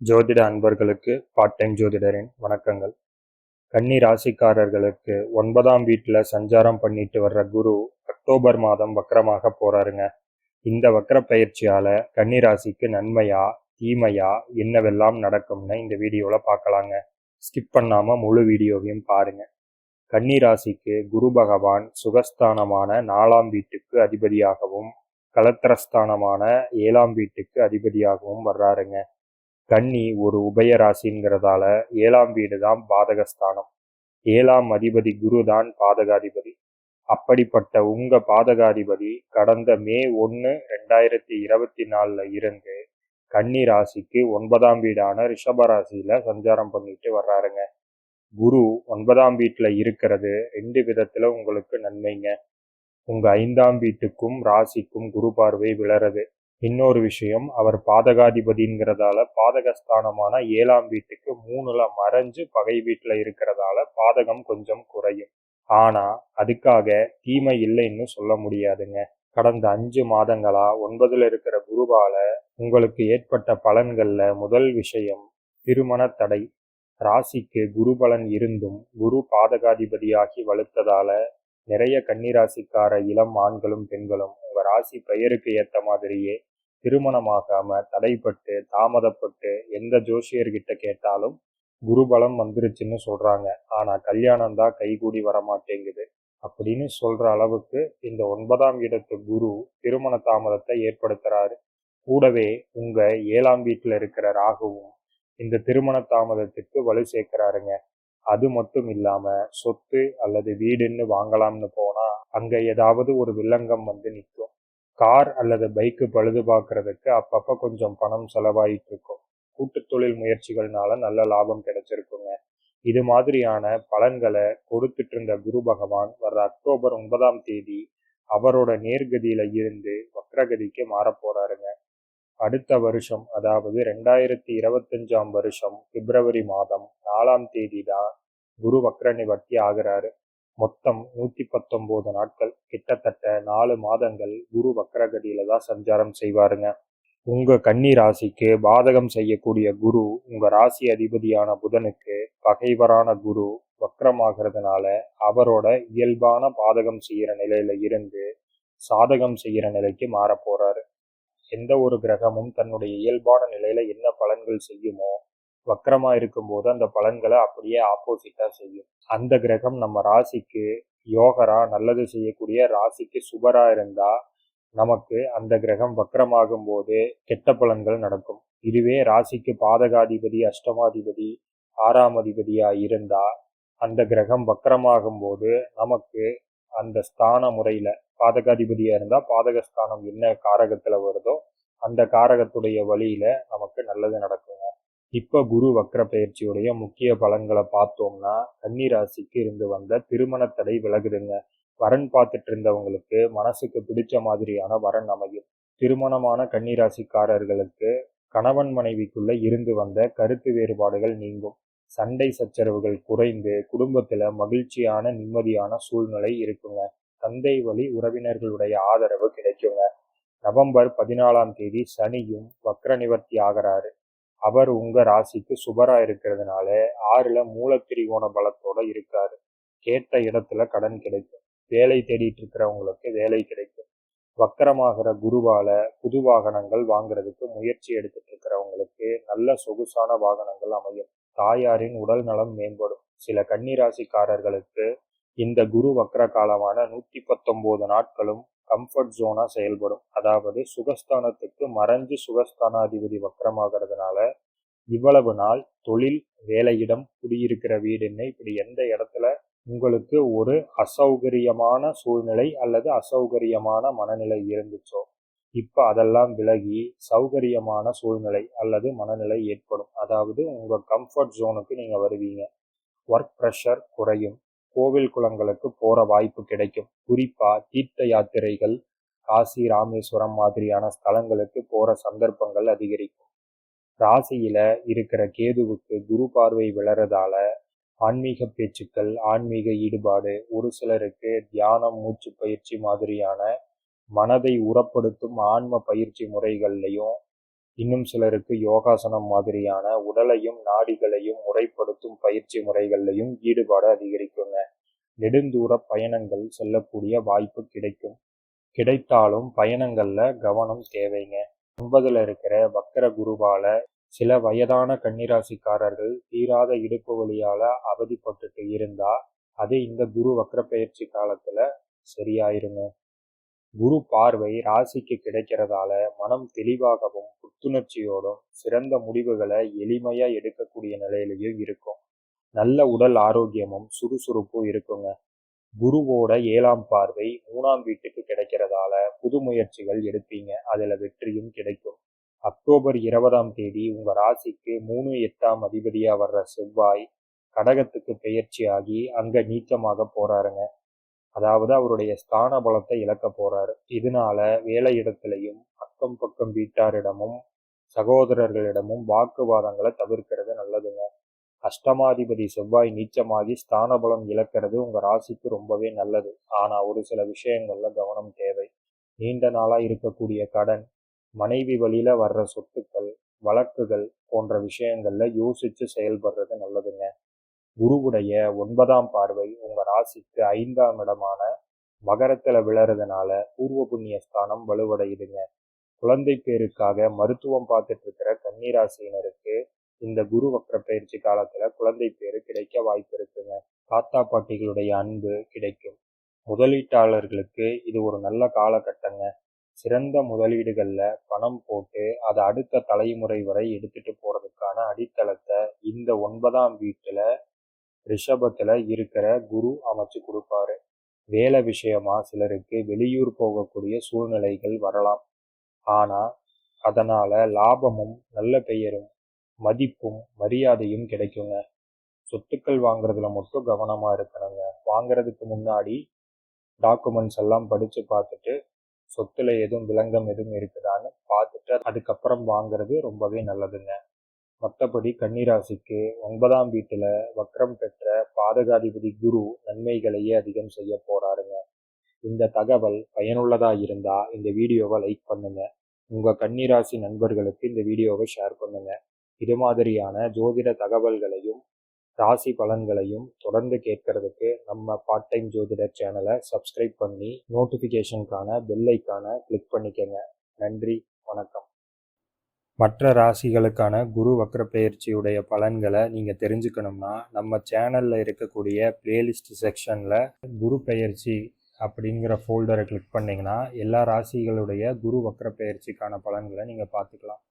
ஜோதிட அன்பர்களுக்கு part time ஜோதிடரின் வணக்கங்கள். கன்னி ராசிக்காரர்களுக்கு ஒன்பதாம் வீட்டில் சஞ்சாரம் பண்ணிட்டு வர்ற குரு அக்டோபர் மாதம் வக்கரமாக போறாருங்க. இந்த வக்கர பயிற்சியால கன்னி ராசிக்கு நன்மையா தீமையா என்னவெல்லாம் நடக்கும்னு இந்த வீடியோவில் பார்க்கலாங்க ஸ்கிப் பண்ணாம முழு வீடியோவையும் பாருங்க. கன்னி ராசிக்கு குரு பகவான் சுகஸ்தானமான நாலாம் வீட்டுக்கு அதிபதியாகவும் கலத்திரஸ்தானமான ஏழாம் வீட்டுக்கு அதிபதியாகவும் வர்றாருங்க. கன்னி ஒரு உபயராசிங்கிறதால ஏழாம் வீடு தான் பாதகஸ்தானம். ஏழாம் அதிபதி குரு தான் பாதகாதிபதி. அப்படிப்பட்ட உங்க பாதகாதிபதி கடந்த மே ஒன்று ரெண்டாயிரத்தி இருபத்தி நாலில் இருந்து கன்னி ராசிக்கு ஒன்பதாம் வீடான ரிஷப ராசியில சஞ்சாரம் பண்ணிட்டு வர்றாருங்க. குரு ஒன்பதாம் வீட்டில் இருக்கிறது. ரெண்டு விதத்தில் உங்களுக்கு நன்மைங்க. உங்கள் ஐந்தாம் வீட்டுக்கும் ராசிக்கும் குரு பார்வை விளறது இன்னொரு விஷயம் அவர் பாதகாதிபதிங்கிறதால பாதகஸ்தானமான ஏழாம் வீட்டுக்கு மூணுல மறைஞ்சு பகை வீட்டுல இருக்கிறதால பாதகம் கொஞ்சம் குறையும். ஆனா அதுக்காக தீமை இல்லைன்னு சொல்ல முடியாதுங்க. கடந்த அஞ்சு மாதங்களா ஒன்பதுல இருக்கிற குருவால உங்களுக்கு ஏற்பட்ட பலன்கள்ல முதல் விஷயம் திருமண தடை. ராசிக்கு குரு பலன் இருந்தும் குரு பாதகாதிபதியாகி வலுத்ததால நிறைய கன்னிராசிக்கார இளம் ஆண்களும் பெண்களும் உங்க ராசி பெயருக்கு ஏத்த மாதிரியே திருமணமாகாம தடைப்பட்டு தாமதப்பட்டு எந்த ஜோசியர்கிட்ட கேட்டாலும் குருபலம் வந்துருச்சுன்னு சொல்றாங்க. ஆனா கல்யாணம் தான் கைகூடி வரமாட்டேங்குது அப்படின்னு சொல்ற அளவுக்கு இந்த ஒன்பதாம் இடத்து குரு திருமண தாமதத்தை ஏற்படுத்துறாரு. கூடவே உங்க ஏழாம் வீட்டுல இருக்கிற ராகுவும் இந்த திருமண தாமதத்துக்கு வலு சேர்க்கிறாருங்க. அது மட்டும் இல்லாம சொத்து அல்லது வீடுன்னு வாங்கலாம்னு போனா அங்க ஏதாவது ஒரு வில்லங்கம் வந்து நிற்கும் கார் அல்லது பைக்கு பழுது பார்க்கறதுக்கு அப்பப்போ கொஞ்சம் பணம் செலவாயிட்டு இருக்கும். கூட்டு தொழில் முயற்சிகள்னால நல்ல லாபம் கிடைச்சிருக்குங்க. இது மாதிரியான பலன்களை கொடுத்துட்டு இருந்த குரு பகவான் வர்ற அக்டோபர் ஒன்பதாம் தேதி அவரோட நேர்கதியில இருந்து வக்ரகதிக்கு மாற போறாருங்க. அடுத்த வருஷம் அதாவது ரெண்டாயிரத்தி இருபத்தஞ்சாம் வருஷம் பிப்ரவரி மாதம் நாலாம் தேதி தான் குரு வக்ர நிவர்த்தி ஆகிறாரு. மொத்தம் நூத்தி பத்தொன்பது நாட்கள். கிட்டத்தட்ட நாலு மாதங்கள் குரு வக்ரகதியில தான் சஞ்சாரம் செய்வாருங்க. உங்க கன்னி ராசிக்கு பாதகம் செய்யக்கூடிய குரு உங்க ராசி அதிபதியான புதனுக்கு பகைவரான குரு வக்ரமாகிறதுனால அவரோட இயல்பான பாதகம் செய்யற நிலையில இருந்து சாதகம் செய்யற நிலைக்கு மாற போறாரு எந்த ஒரு கிரகமும் தன்னுடைய இயல்பான நிலையில என்ன பலன்கள் செய்யுமோ வக்கரமா இருக்கும்போது அந்த பலன்களை அப்படியே ஆப்போசிட்டா செய்யும். அந்த கிரகம் நம்ம ராசிக்கு யோகரா நல்லது செய்யக்கூடிய ராசிக்கு சுபரா இருந்தா நமக்கு அந்த கிரகம் வக்கரமாகும் போது கெட்ட பலன்கள் நடக்கும். இதுவே ராசிக்கு பாதகாதிபதி அஷ்டமாதிபதி ஆறாம் அதிபதியா இருந்தா அந்த கிரகம் வக்கரமாகும் போது நமக்கு அந்த ஸ்தான முறையில பாதகாதிபதியா இருந்தா பாதகஸ்தானம் என்ன காரகத்துல வருதோ அந்த காரகத்துடைய வழியில நமக்கு நல்லது நடக்குங்க. இப்ப குரு வக்ர பயிற்சியுடைய முக்கிய பலன்களை பார்த்தோம்னா கன்னிராசிக்கு இருந்து வந்த திருமண தடை விலகுதுங்க. வரன் பார்த்துட்டு இருந்தவங்களுக்கு மனசுக்கு பிடிச்ச மாதிரியான வரன் அமையும். திருமணமான கன்னிராசிக்காரர்களுக்கு கணவன் மனைவிக்குள்ள இருந்து வந்த கருத்து வேறுபாடுகள் நீங்கும். சண்டை சச்சரவுகள் குறைந்து குடும்பத்துல மகிழ்ச்சியான நிம்மதியான சூழ்நிலை இருக்குங்க. தந்தை வழி உறவினர்களுடைய ஆதரவு கிடைக்குங்க. நவம்பர் பதினாலாம் தேதி சனியும் வக்ர நிவர்த்தி ஆகிறாரு அவர் உங்க ராசிக்கு சுபரா இருக்கிறதுனால ஆறுல மூலத்திரிகோண பலத்தோட இருக்காரு. கேட்ட இடத்துல கடன் கிடைக்கும். வேலை தேடிட்டு இருக்கிறவங்களுக்கு வேலை கிடைக்கும். வக்கரமாகிற குருவால புது வாகனங்கள் வாங்குறதுக்கு முயற்சி எடுத்துட்டு இருக்கிறவங்களுக்கு நல்ல சொகுசான வாகனங்கள் அமையும். தாயாரின் உடல் நலம் மேம்படும். சில கன்னிராசிக்காரர்களுக்கு இந்த குரு வக்ர காலமான நூத்தி பத்தொன்பது நாட்களும் கம்ஃபர்ட் ஜோனா செயல்படும். அதாவது சுகஸ்தானத்துக்கு மறைஞ்சு சுகஸ்தானாதிபதி வக்கரமாகிறதுனால இவ்வளவு நாள் தொழில் வேலையிடம் குடியிருக்கிற வீடுன்னு இப்படி எந்த இடத்துல உங்களுக்கு ஒரு அசௌகரியமான சூழ்நிலை அல்லது அசௌகரியமான மனநிலை இருந்துச்சோ இப்போ அதெல்லாம் விலகி சௌகரியமான சூழ்நிலை அல்லது மனநிலை ஏற்படும். அதாவது உங்கள் கம்ஃபர்ட் ஜோனுக்கு நீங்கள் வருவீங்க. ஒர்க் ப்ரெஷர் குறையும். கோவில் குளங்களுக்கு போற வாய்ப்பு கிடைக்கும். குறிப்பா தீர்த்த யாத்திரைகள் காசி ராமேஸ்வரம் மாதிரியான ஸ்தலங்களுக்கு போற சந்தர்ப்பங்கள் அதிகரிக்கும். ராசியில இருக்கிற கேதுவுக்கு குரு பார்வை விளறதால ஆன்மீக பேச்சுக்கள் ஆன்மீக ஈடுபாடு ஒரு சிலருக்கு தியானம் மூச்சு பயிற்சி மாதிரியான மனதை உரப்படுத்தும் ஆன்ம பயிற்சி முறைகள்லையும் இன்னும் சிலருக்கு யோகாசனம் மாதிரியான உடலையும் நாடிகளையும் முறைப்படுத்தும் பயிற்சி முறைகள்லையும் ஈடுபாடு அதிகரிக்குங்க. நெடுந்தூர பயணங்கள் செல்லக்கூடிய வாய்ப்பு கிடைக்கும். கிடைத்தாலும் பயணங்கள்ல கவனம் தேவைங்க. ஒன்பதுல இருக்கிற வக்கர குருவால சில வயதான கன்னிராசிக்காரர்கள் தீராத இடுப்பு வழியால அவதிப்பட்டுட்டு இருந்தா அது இந்த குரு வக்கர பயிற்சி காலத்துல சரியாயிருங்க. குரு பார்வை ராசிக்கு கிடைக்கிறதால மனம் தெளிவாகவும் புத்துணர்ச்சியோடும் சிறந்த முடிவுகளை எளிமையா எடுக்கக்கூடிய நிலையிலையும் இருக்கும். நல்ல உடல் ஆரோக்கியமும் சுறுசுறுப்பும் இருக்குங்க. குருவோட ஏழாம் பார்வை மூணாம் வீட்டுக்கு கிடைக்கிறதால புது முயற்சிகள் எடுப்பீங்க. அதுல வெற்றியும் கிடைக்கும். அக்டோபர் இருபதாம் தேதி உங்க ராசிக்கு மூணு எட்டாம் அதிபதியா வர்ற செவ்வாய் கடகத்துக்கு பெயர்ச்சியாகி அங்க நீச்சமாக போறாருங்க. அதாவது அவருடைய ஸ்தான பலத்தை இழக்க போறாரு. இதனால வேலை இடத்திலையும் அக்கம் பக்கம் வீட்டாரிடமும் சகோதரர்களிடமும் வாக்குவாதங்களை தவிர்க்கிறது நல்லதுங்க. அஷ்டமாதிபதி செவ்வாய் நீச்சமாகி ஸ்தான பலம் இழக்கிறது உங்க ராசிக்கு ரொம்பவே நல்லது. ஆனா ஒரு சில விஷயங்கள்ல கவனம் தேவை. நீண்ட நாளா இருக்கக்கூடிய கடன் மனைவி வழியில வர்ற சொத்துக்கள் வழக்குகள் போன்ற விஷயங்கள்ல யோசிச்சு செயல்படுறது நல்லதுங்க. குருவுடைய ஒன்பதாம் பார்வை ராசிக்கு ஐந்தாம் இடமான மகரத்துல விழறதுனால பூர்வ புண்ணிய ஸ்தானம் வலுவடையுதுங்க. குழந்தை பேருக்காக மருத்துவம் பார்த்துட்டு இருக்கிற கன்னிராசியினருக்கு இந்த குரு வக்ர பயிற்சி காலத்துல குழந்தை பேரு கிடைக்க வாய்ப்பு இருக்குங்க. தாத்தா பாட்டிகளுடைய அன்பு கிடைக்கும். முதலீட்டாளர்களுக்கு இது ஒரு நல்ல காலகட்டங்க. சிறந்த முதலீடுகள்ல பணம் போட்டு அதை அடுத்த தலைமுறை வரை எடுத்துட்டு போறதுக்கான அடித்தளத்தை இந்த ஒன்பதாம் வீட்டுல ரிஷபத்தில் இருக்கிற குரு அமைச்சு கொடுப்பாரு. வேலை விஷயமா சிலருக்கு வெளியூர் போகக்கூடிய சூழ்நிலைகள் வரலாம். ஆனால் அதனால் லாபமும் நல்ல பெயரும் மதிப்பும் மரியாதையும் கிடைக்குங்க. சொத்துக்கள் வாங்குறதுல மட்டும் கவனமாக இருக்கணுங்க. வாங்குறதுக்கு முன்னாடி டாக்குமெண்ட்ஸ் எல்லாம் படித்து பார்த்துட்டு சொத்துல எதுவும் விலங்கம் எதுவும் இருக்குதான்னு பார்த்துட்டு அதுக்கப்புறம் வாங்குறது ரொம்பவே நல்லதுங்க. மற்றபடி கன்னிராசிக்கு ஒன்பதாம் வீட்டில் வக்ரம் பெற்ற பாதகாதிபதி குரு நன்மைகளையே அதிகம் செய்ய போறாருங்க இந்த தகவல் பயனுள்ளதா இருந்தா இந்த வீடியோவை லைக் பண்ணுங்க. உங்க கன்னிராசி நண்பர்களுக்கு இந்த வீடியோவை ஷேர் பண்ணுங்க. இது மாதிரியான ஜோதிட தகவல்களையும் ராசி பலன்களையும் தொடர்ந்து கேட்கறதுக்கு நம்ம பார்ட் டைம் ஜோதிடர் சேனலை சப்ஸ்கிரைப் பண்ணி நோட்டிஃபிகேஷனுக்கான பெல் ஐக்கானை கிளிக் பண்ணிக்கங்க. நன்றி வணக்கம். மற்ற ராசிகளுக்கான குரு வக்ர பயிற்சியுடைய பலன்களை நீங்கள் தெரிஞ்சுக்கணும்னா நம்ம சேனலில் இருக்கக்கூடிய பிளேலிஸ்ட் செக்ஷனில் குரு பயிற்சி அப்படிங்கிற ஃபோல்டரை கிளிக் பண்ணிங்கன்னா எல்லா ராசிகளுடைய குரு வக்ர பயிற்சிக்கான பலன்களை நீங்கள் பார்த்துக்கலாம்.